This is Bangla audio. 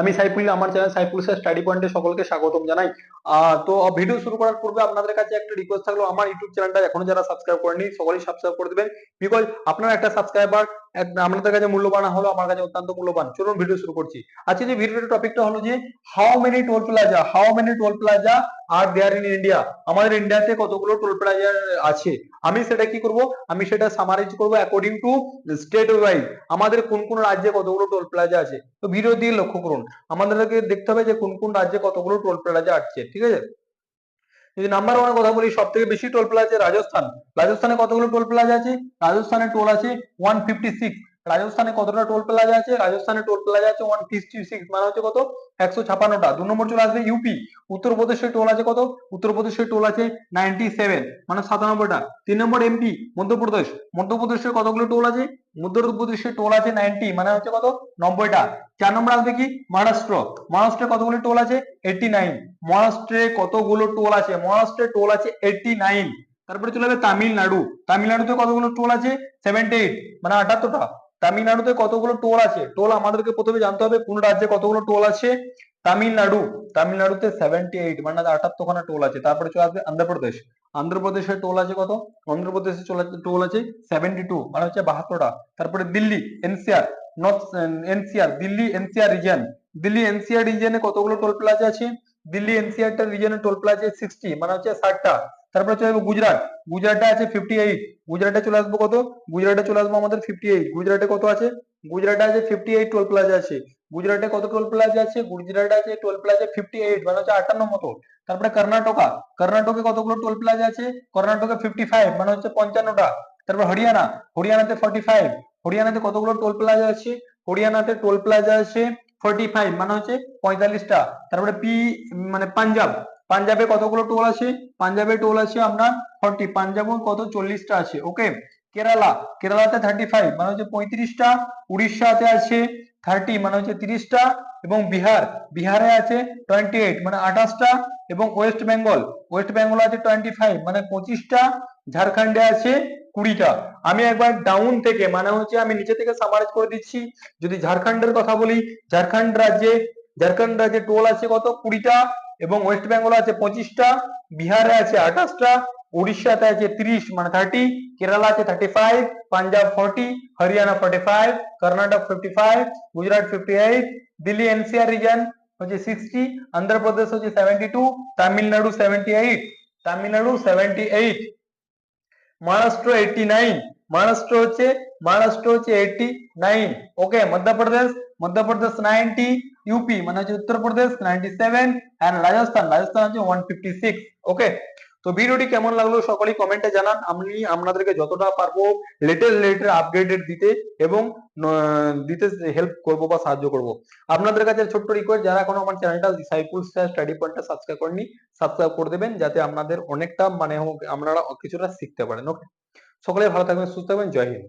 আমি সাইফুল, আমার চ্যানেল সাইফুল স্যার স্টাডি পয়েন্টে সকলকে স্বাগতম জানাই। তো ভিডিও শুরু করার পূর্বে আপনাদের কাছে একটা রিকোয়েস্ট থাকল। আমার ইউটিউব চ্যানেলটা এখনও যারা সাবস্ক্রাইব করেনি সকলেই সাবস্ক্রাইব করে দিবেন। বিকজ আপনার একটা সাবস্ক্রাইবার আপনাদের কাছে মূল্যবান হলো, আমার কাছে অত্যন্ত মূল্যবান। চলুন ভিডিও শুরু করছি। আজকে যে ভিডিওর টপিকটা হলো যে how many toll plaza how many toll plaza are there in India আমাদের ইন্ডিয়াতে কতগুলো টোল প্লাজা আছে? আমি সেটা কি করব? আমি সেটা সামারাইজ করব অ্যাকর্ডিং টু স্টেট ওয়াইজ আমাদের কোন কোন রাজ্যে কতগুলো টোল প্লাজা আছে? তো ভিডিও দিয়ে লক্ষ্য করুন। আমাদেরকে দেখতে হবে যে কোন কোন রাজ্যে কতগুলো টোল প্লাজা আছে, ঠিক আছে? যদি নাম্বার ওয়ানের কথা বলি সব থেকে বেশি টোল প্লাজা রাজস্থান। রাজস্থানে কতগুলো টোল প্লাজা আছে? রাজস্থানে টোল আছে ওয়ান ফিফটি সিক্স রাজস্থানে কতটা টোল প্লাজা আছে? রাজস্থানে টোল প্লাজা আছে ওয়ান ফিফটি সিক্স মানে হচ্ছে কত? একশো ছাপান্নটা। দু নম্বর চলে আসবে ইউপি উত্তরপ্রদেশের টোল আছে কত? উত্তরপ্রদেশের টোল আছে নাইনটি সেভেন মানে সাতানব্বইটা। তিন নম্বর এমপি মধ্যপ্রদেশ, মধ্যপ্রদেশের কতগুলো টোল আছে? মধ্যপ্রদেশের টোল আছে নাইনটি মানে হচ্ছে কত? নব্বইটা। চার নম্বর আসবে কি? মহারাষ্ট্র। মহারাষ্ট্রে কতগুলো টোল আছে? এইটি নাইন মহারাষ্ট্রে কতগুলো টোল আছে? মহারাষ্ট্রে টোল আছে এইটি নাইন তারপরে চলে যাবে তামিলনাড়ু। তামিলনাড়ুতে কতগুলো টোল আছে? সেভেন্টি এইট মানে আটাত্তরটা। তামিলনাড়ুতে কতগুলো টোল আছে? টোল আমাদেরকে প্রথমে জানতে হবে কোন রাজ্যে কতগুলো টোল আছে? তামিলনাড়ু। তামিলনাড়ুতে সেভেন্টি এইট মানে আটাত্তরখানা টোল আছে। তারপরে চলে আসবে অন্ধ্রপ্রদেশ। অন্ধ্রপ্রদেশের টোল আছে কত? অন্ধ্রপ্রদেশে টোল আছে সেভেন্টি টু মানে হচ্ছে বাহাত্তরটা। তারপরে Delhi, NCR north NCR, Delhi NCR region Delhi NCR রিজনে কতগুলো টোল প্লাজা আছে? দিল্লি এনসিআর টা রিজনে টোল প্লাজা সিক্সটি মানে হচ্ছে ষাটটা। তারপরে চলে যাব গুজরাট। গুজরাটে আছে ফিফটি এইট গুজরাটে চলে আসব কত? গুজরাটে চলে আসব আমাদের ফিফটি এইট গুজরাটে কত আছে? গুজরাটে আছে ফিফটি এইট টোল প্লাজা আছে। গুজরাটে কত টোল প্লাজা আছে? গুজরাটে আছে টোল প্লাজা ফিফটি এইট মানে হচ্ছে আটান্ন মতো। তারপরে কর্ণাটকা। কর্ণাটকে কতগুলো টোল প্লাজা আছে? কর্ণাটকে ফিফটি ফাইভ মানে হচ্ছে পঞ্চান্নটা। তারপর হরিয়ানা। হরিয়ানাতে ফর্টি ফাইভ হরিয়ানাতে কতগুলো টোল প্লাজা আছে? হরিয়ানাতে টোল প্লাজা আছে ফর্টি ফাইভ মানে হচ্ছে পঁয়তাল্লিশটা। তারপরে পি মানে পাঞ্জাব। পাঞ্জাবে কতগুলো টোল আছে? পাঞ্জাবে টোল আছে আপনার ফর্টি পাঞ্জাবে কত চল্লিশটা আছে? ওকে কেরালা, কেরালাতে থার্টি ফাইভ মানে হচ্ছে পঁয়ত্রিশটা, উড়িষ্যাতে আছে থার্টি মানে হচ্ছে তিরিশটা এবং বিহার, বিহারে আছে টোয়েন্টি এইট মানে আঠাশটা এবং ওয়েস্ট বেঙ্গল ওয়েস্ট বেঙ্গল আছে টোয়েন্টি ফাইভ মানে পঁচিশটা, ঝাড়খণ্ডে আছে কুড়িটা। আমি একবার ডাউন থেকে মানে হচ্ছে আমি নিচে থেকে সামারাইজ করে দিচ্ছি। যদি ঝাড়খণ্ডের কথা বলি, ঝাড়খণ্ড রাজ্যে ঝাড়খণ্ড রাজ্যে টোল আছে কত? কুড়িটা এবং ওয়েস্ট বেঙ্গল আছে পঁচিশটা বিহারে আছে আঠাশটা উড়িষ্যাতে আছে তিরিশ মানে থার্টি কেরালা আছে thirty five Punjab forty Haryana forty five Karnataka fifty five Gujarat fifty eight Delhi NCR region হচ্ছে সিক্সটি অন্ধ্রপ্রদেশ হচ্ছে seventy two Tamil Nadu seventy eight Tamil Nadu seventy eight Maharashtra eighty nine Maharashtra হচ্ছে মহারাষ্ট্র হচ্ছে eighty nine okay Madhya Pradesh Madhya Pradesh ninety UP মানে হচ্ছে Uttar Pradesh ninety seven and Rajasthan Rajasthan হচ্ছে ওয়ান ফিফটি সিক্স ওকে তো ভিডিওটি কেমন লাগল সকলেই কমেন্টে জানান। আমি, আপনাদেরকে যতটা পারব লেটের লেটের আপডেটেড দিতে এবং দিতে হেল্প করব বা সাহায্য করব। আপনাদের কাছে ছোট্ট রিকোয়েস্ট যারা এখনও আমার চ্যানেলটা সাইফুল স্টাডি পয়েন্টটা সাবস্ক্রাইব করেননি সাবস্ক্রাইব করে দেবেন যাতে আপনাদের অনেকটা মানে হোক, আপনারা কিছুটা শিখতে পারেন ওকে সকলে ভালো থাকবেন, সুস্থ থাকবেন, জয় হিন্দ।